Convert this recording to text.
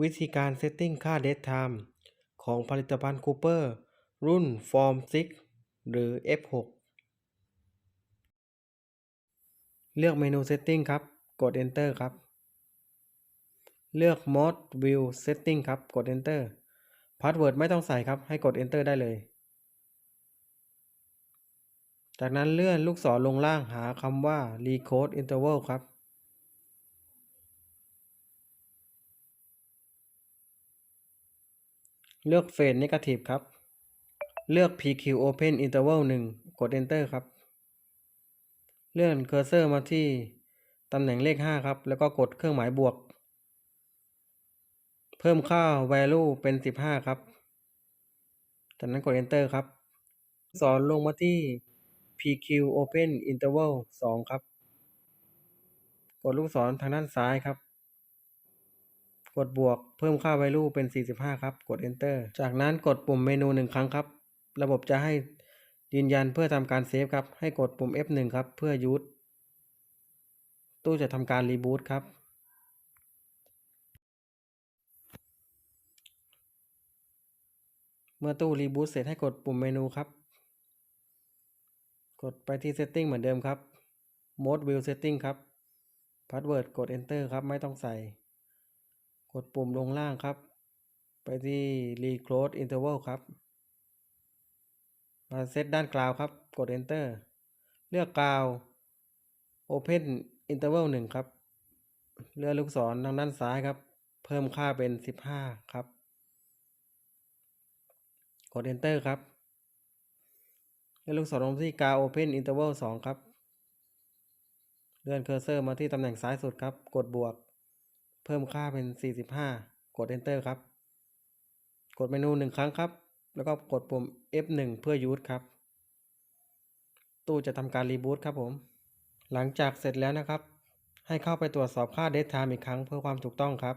วิธีการเซตติ้งค่า Dead Time ของผลิตภัณฑ์ Cooper รุ่น Form 6 หรือ F6 เลือกเมนู Setting ครับ กด Enter ครับ เลือก Mode View Setting ครับ กด Enter Password ไม่ต้องใส่ครับ ให้กด Enter ได้เลย จากนั้นเลื่อนลูกศรลงล่างหาคำว่า Recode Interval ครับ เลือก Phase Negative ครับ เลือก PQ Open Interval 1 กด Enter ครับ เลื่อนเคอร์เซอร์มาที่ตำแหน่งเลข 5 ครับ แล้วก็กดเครื่องหมายบวก เพิ่มค่า value เป็น 15 ครับ จากนั้นกด Enter ครับ สอนลงมาที่ PQ Open Interval 2 ครับ กดลูกศรทางด้านซ้ายครับ กดบวกเพิ่มค่า value เป็น 45 ครับ กด Enter จากนั้นกดปุ่มเมนู 1 ครั้งครับ ระบบจะให้ยืนยันเพื่อทำการเซฟครับ ให้กดปุ่ม F1 ครับ เพื่อยูทตู้จะทำการรีบูตครับ เมื่อตู้รีบูตเสร็จให้กดปุ่มเมนูครับ กดไปที่ Setting เหมือนเดิมครับ Mode View Setting ครับ Password กด Enter ครับ ไม่ต้องใส่ กดปุ่มลงล่างครับ ไปที่ Reclose Interval ครับ มาเซตด้านกลางครับ กด Enter เลือกกราว Open Interval 1 ครับ เลือนลูกศรทางด้านซ้ายครับ เพิ่มค่าเป็น 15 ครับ กด Enter ครับ เลือนลูกศรลงที่กราว Open Interval 2 ครับ เลื่อนเคอร์เซอร์มาที่ตำแหน่งซ้ายสุดครับ กดบวก เพิ่มค่าเป็น 45 กด Enter ครับ กดเมนู 1 ครั้งครับ แล้วก็กดปุ่ม F1 เพื่อยูทครับ ตู้จะทำการรีบูตครับผม หลังจากเสร็จแล้วนะครับ ให้เข้าไปตรวจสอบค่า Date Time อีกครั้งเพื่อความถูกต้องครับ